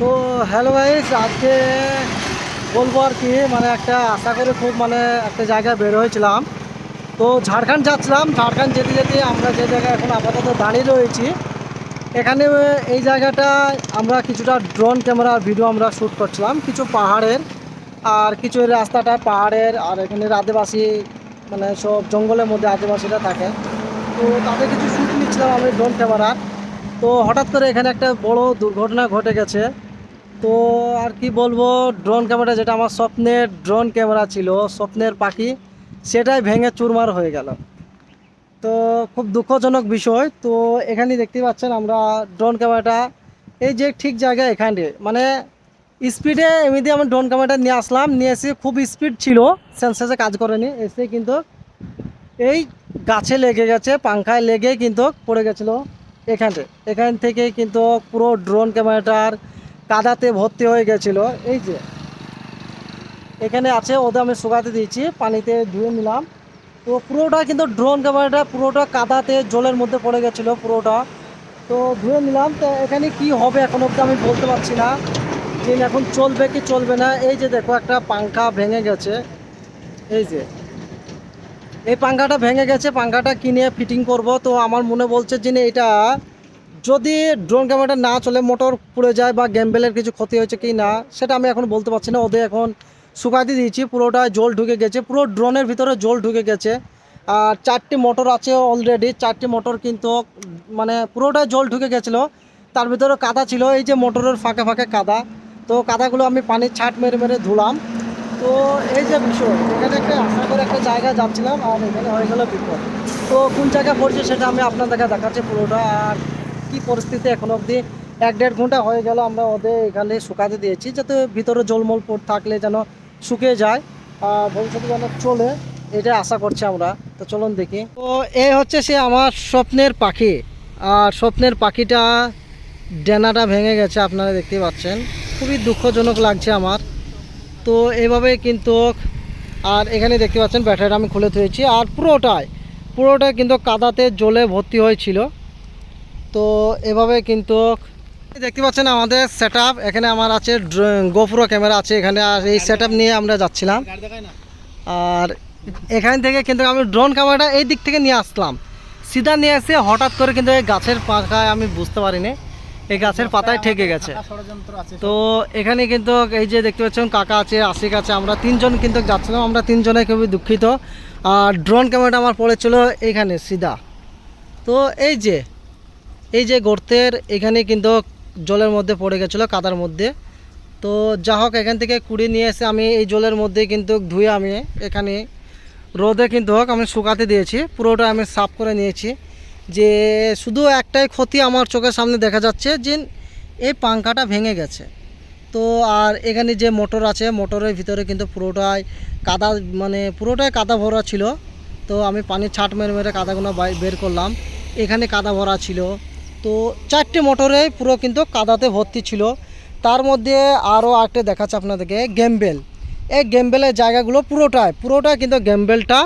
তো hello vice আজকে বলব আর কি মানে একটা আশা করে খুব মানে একটা জায়গায় বের হয়েছিলাম। তো ঝাড়খণ্ড যাচ্ছিলাম, ঝাড়খণ্ড যেতে যেতে আমরা যে জায়গায় এখন আপাতত দাঁড়িয়ে রয়েছি, এখানে এই জায়গাটা আমরা কিছুটা ড্রোন ক্যামেরার ভিডিও আমরা শ্যুট করছিলাম, কিছু পাহাড়ের, আর কিছু রাস্তাটা পাহাড়ের, আর এখানে আদিবাসী মানে সব জঙ্গলের মধ্যে আদিবাসীরা থাকে। তো তাদের কিছু শ্যুট নিচ্ছিলাম আমি ড্রোন ক্যামেরার তো হঠাৎ করে এখানে একটা বড় দুর্ঘটনা ঘটে গেছে। তো আর কি বলব ড্রোন ক্যামেরা যেটা আমার স্বপ্নের ড্রোন ক্যামেরা ছিল, স্বপ্নের পাখি, সেটাই ভেঙে চুরমার হয়ে গেল। তো খুব দুঃখজনক বিষয়। তো এখানে দেখতে পাচ্ছেন আমরা ড্রোন ক্যামেরাটা এই যে ঠিক জায়গায় এখানে মানে স্পিডে এমনিতে আমি ড্রোন ক্যামেরাটা নিয়ে আসলাম, নিয়ে এসে খুব স্পিড ছিল সেন্সাসে কাজ করেনি, এসে কিন্তু এই গাছে লেগে গেছে, পাংখায় লেগে কিন্তু পড়ে গেছিল এখানে। এখান থেকে কিন্তু পুরো ড্রোন ক্যামেরাটার কাদাতে ভর্তি হয়ে গেছিল। এই যে। এখানে আছে, ওদের আমি শুকাতে দিয়েছি, পানিতে ধুয়ে নিলাম। তো পুরোটা কিন্তু ড্রোন ক্যামেরাটা পুরোটা কাদাতে, জলের মধ্যে পড়ে গেছিল পুরোটা। তো ধুয়ে নিলাম, তো এখানে কি হবে এখন অব্দি আমি বলতে পারছি না। যে এখন চলবে কি চলবে না, এই যে দেখো একটা পাংখা ভেঙে গেছে। এই যে। এই পাংখাটা ভেঙে গেছে, পাংখাটা কিনে ফিটিং করব? তো আমার মনে বলছে যে এটা যদি ড্রোন ক্যামেরাটা না চলে মোটর পুড়ে যায় বা গ্যাম্বেলের কিছু ক্ষতি হয়েছে কি না, সেটা আমি এখন বলতে পারছি না। ওদের এখন শুকাতে দিয়েছি, পুরোটা জল ঢুকে গেছে, পুরো ড্রোনের ভিতরে জল ঢুকে গেছে। আর চারটি মোটর আছে অলরেডি চারটি মোটর কিন্তু মানে পুরোটাই জল ঢুকে গেছিল। তার ভিতরে কাদা ছিল, এই যে মোটরের ফাঁকে ফাঁকে কাদা। তো কাদাগুলো আমি পানির ছাট মেরে মেরে ধুলাম। তো এই যে বিষয়, এখানে একটা আশা করে একটা জায়গায় যাচ্ছিলাম, আর এখানে হয়ে গেল বিপদ। তো কোন জায়গায় পড়ছে সেটা আমি আপনাদেরকে দেখাচ্ছি পুরোটা। আর কি পরিস্থিতি এখন অবধি? এক দেড় ঘণ্টা হয়ে গেল, আমরা ওদের এখানে শুকাতে দিয়েছি, যাতে ভিতরে জলমল থাকলে যেন শুকিয়ে যায়। ভবিষ্যতে যেন চলে, এটা আশা করছি আমরা। তো চলুন দেখি। তো এই হচ্ছে সে আমার স্বপ্নের পাখি। আর স্বপ্নের পাখিটা ডেনাটা ভেঙে গেছে, আপনারা দেখতে পাচ্ছেন। খুবই দুঃখজনক লাগছে আমার। তো এভাবে কিন্তু, আর এখানে দেখতে পাচ্ছেন, ব্যাটারিটা আমি খুলে থুয়েছি আর পুরোটাই পুরোটাই কিন্তু কাদাতে জলে ভর্তি হয়েছিল। তো এভাবে কিন্তু দেখতে পাচ্ছেন আমাদের সেট এখানে আমার আছে গোপ্রো ক্যামেরা আছে এখানে, আর এই সেট নিয়ে আমরা যাচ্ছিলাম। আর এখান থেকে কিন্তু আমি ড্রোন ক্যামেরাটা এই দিক থেকে নিয়ে আসলাম। সিধা নিয়ে এসে হঠাৎ করে কিন্তু এই গাছের পাখায় আমি বুঝতে পারিনি, এই গাছের পাতায় ঠেকে গেছে। তো এখানে কিন্তু এই যে দেখতে পাচ্ছেন, কাকা আছে, আশিক আছে, আমরা তিনজন কিন্তু যাচ্ছিলাম, আমরা তিনজনে খুবই দুঃখিত। আর ড্রোন ক্যামেরাটা আমার পড়েছিল এইখানে সিধা। তো এই যে এই যে গর্তের এখানে কিন্তু জলের মধ্যে পড়ে গেছিল, কাদার মধ্যে। তো যা হোক, এখান থেকে কুড়িয়ে নিয়ে এসে আমি এই জলের মধ্যে কিন্তু ধুয়ে আমি এখানে রোদে কিন্তু হোক আমি শুকাতে দিয়েছি। পুরোটা আমি সাফ করে নিয়েছি। যে শুধু একটাই ক্ষতি আমার চোখের সামনে দেখা যাচ্ছে যে এই পাংখাটা ভেঙে গেছে। তো আর এখানে যে মোটর আছে, মোটরের ভিতরে কিন্তু পুরোটাই কাদা মানে পুরোটাই কাদা ভরা ছিল। তো আমি পানির ছাট মেরে মেরে কাদাগুলো বের করলাম। এখানে কাদা ভরা ছিল। তো চারটে মোটরে পুরো কিন্তু কাদাতে ভর্তি ছিল। তার মধ্যে আরও একটা দেখাচ্ছে আপনাদেরকে, গেমবেল। এই গেমবেলের জায়গাগুলো পুরোটাই পুরোটাই কিন্তু গেমবেলটা,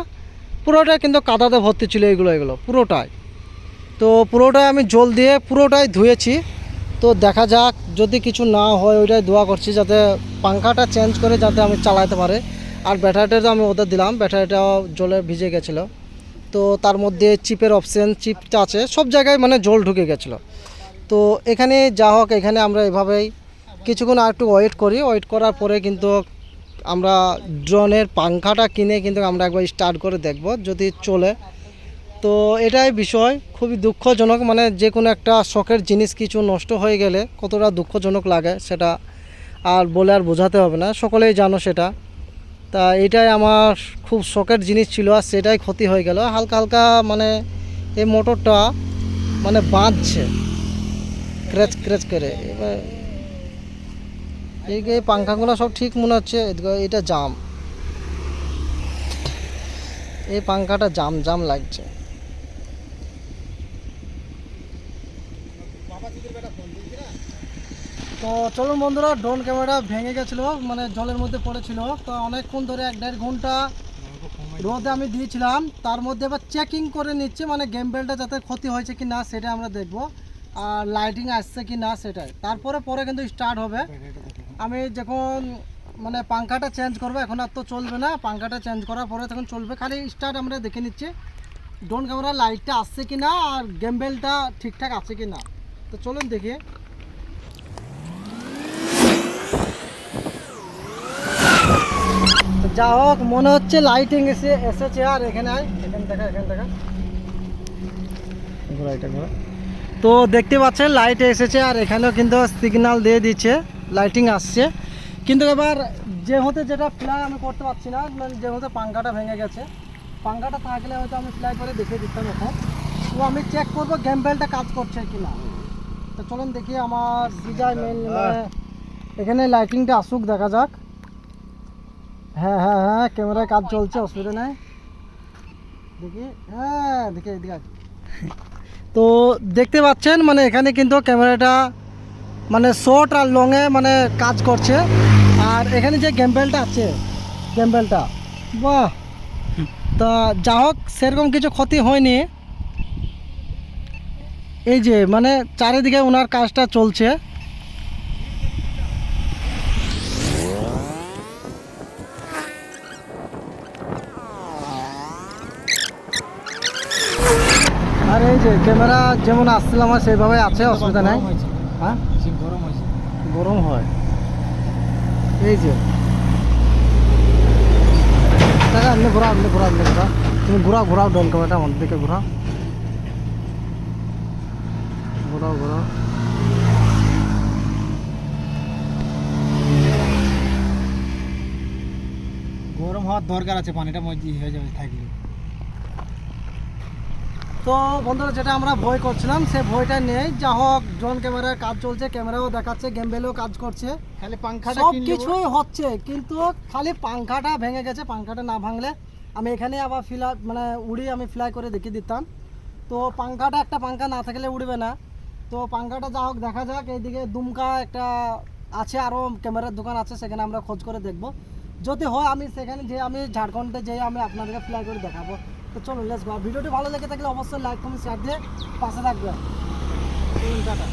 পুরোটাই কিন্তু কাদাতে ভর্তি ছিল এগুলো এগুলো, পুরোটাই। তো পুরোটাই আমি জল দিয়ে পুরোটাই ধুয়েছি। তো দেখা যাক, যদি কিছু না হয় ওইটাই দোয়া করছি যাতে পাংখাটা চেঞ্জ করে যাতে আমি চালাতে পারে। আর ব্যাটারিটা তো আমি ওদের দিলাম, ব্যাটারিটাও জলে ভিজে গেছিল। তো তার মধ্যে চিপের অপশান চিপটা আছে, সব জায়গায় মানে জল ঢুকে গেছিল। তো এখানে যা হোক, এখানে আমরা এভাবেই কিছুক্ষণ আর একটু ওয়েট করি। ওয়েট করার পরে কিন্তু আমরা ড্রোনের পাংখাটা কিনে কিন্তু আমরা একবার স্টার্ট করে দেখব যদি চলে। তো এটাই বিষয়, খুবই দুঃখজনক মানে যে কোনো একটা শখের জিনিস কিছু নষ্ট হয়ে গেলে কতটা দুঃখজনক লাগে সেটা আর বলে আর বোঝাতে হবে না। সকলেই জানো সেটা। তা এটাই আমার খুব শখের জিনিস ছিল আর সেটাই ক্ষতি হয়ে গেল। হালকা হালকা মানে এই মোটরটা মানে বাঁধছে। ক্র্যাচ ক্র্যাচ করে। এবার এই পাংখাগুলো সব ঠিক মনে হচ্ছে। এটা জাম। এই পাংখাটা জাম জাম লাগছে। তো চলুন বন্ধুরা ড্রোন ক্যামেরা ভেঙে গেছিল মানে জলের মধ্যে পড়েছিল। তো অনেকক্ষণ ধরে এক দেড় ঘণ্টা রোদে আমি দিয়েছিলাম। তার মধ্যে এবার চেকিং করে নিচ্ছি মানে গেম বেলটা যাতে ক্ষতি হয়েছে কি না সেটা আমরা দেখব। আর লাইটিং আসছে কি না সেটাই। তারপরে, পরে কিন্তু স্টার্ট হবে। আমি যখন মানে পাংখাটা চেঞ্জ করব, এখন আর তো চলবে না। পাংখাটা চেঞ্জ করার পরে তখন চলবে। খালি স্টার্ট আমরা দেখে নিচ্ছি ড্রোন ক্যামেরা লাইটটা আসছে কি না আর গেমবেলটা ঠিকঠাক আছে কি না তো চলুন দেখি। যা হোক মনে হচ্ছে লাইটিং এসে এসেছে আর এখানে আয় এখানে দেখা এখানে দেখা ঘোরা এটা ঘোরা। তো দেখতে পাচ্ছেন লাইট এসেছে আর এখানেও কিন্তু সিগন্যাল দিয়ে দিচ্ছে লাইটিং আসছে। কিন্তু এবার যে হতে যেটা ফ্লাই আমি করতে পারছি না মানে যে হতে পাঙ্খাটা ভেঙে গেছে পাঙ্খাটা থাকলে হয়তো আমি ফ্লাই করে দেখে দিতাম এখন তো আমি চেক করব গেম বেলটা কাজ করছে কি না। তো চলুন দেখি আমার ডিজাইন মেন এখানে লাইটিংটা আসুক দেখা যাক। হ্যাঁ হ্যাঁ হ্যাঁ ক্যামেরায় কাজ চলছে অসুবিধা নাই। দেখি হ্যাঁ দেখি এদিকে। তো দেখতে পাচ্ছেন মানে এখানে কিন্তু ক্যামেরাটা মানে শর্ট আর লংয়ে মানে কাজ করছে। আর এখানে যে গেমবেলটা আছে গেমবেলটা বাহ! তা যা হোক সেরকম কিছু ক্ষতি হয়নি। এই যে মানে চারিদিকে ওনার কাজটা চলছে। আর এই যে ক্যামেরা যেমন আসছিল আমার সেইভাবে আছে অসুবিধা নাই। হ্যাঁ? গরম হয়েছে। গরম হয়। এই যে। দেখা এমনি ঘোরাও এমনি ঘোরাও এমনি ঘোরাও তুমি ঘোরাও ঘোরাও ডন ক্যামেরাটা আমাদের দিকে ঘোরাও ঘোরাও ঘোরাও। গরম হওয়ার দরকার আছে পানিটা মজি হয়ে যাবে থাকলে। তো বন্ধুরা যেটা আমরা ভয় করছিলাম সে ভয়টা নেই। যা হোক ড্রোন ক্যামেরার কাজ চলছে ক্যামেরাও দেখাচ্ছে গেমবেলও কাজ করছে। খালি পাংখাটা সব কিছুই হচ্ছে কিন্তু খালি পাংখাটা ভেঙে গেছে পাংখাটা না ভাঙলে। আমি এখানে আবার ফিলা মানে উড়ি আমি ফ্লাই করে দেখিয়ে দিতাম। তো পাংখাটা একটা পাংখা না থাকলে উড়বে না। তো পাংখাটা যা হোক দেখা যাক এইদিকে দুমকা একটা আছে আরও ক্যামেরার দোকান আছে সেখানে আমরা খোঁজ করে দেখব। যদি হয় আমি সেখানে যে আমি ঝাড়খণ্ডে যেয়ে আমি আপনাদেরকে ফ্লাই করে দেখাবো। তো চলুন লেস ভিডিওটি ভালো লেগে থাকলে অবশ্যই লাইক কমেন্ট শেয়ার দিয়ে পাশে থাকবে। টাটা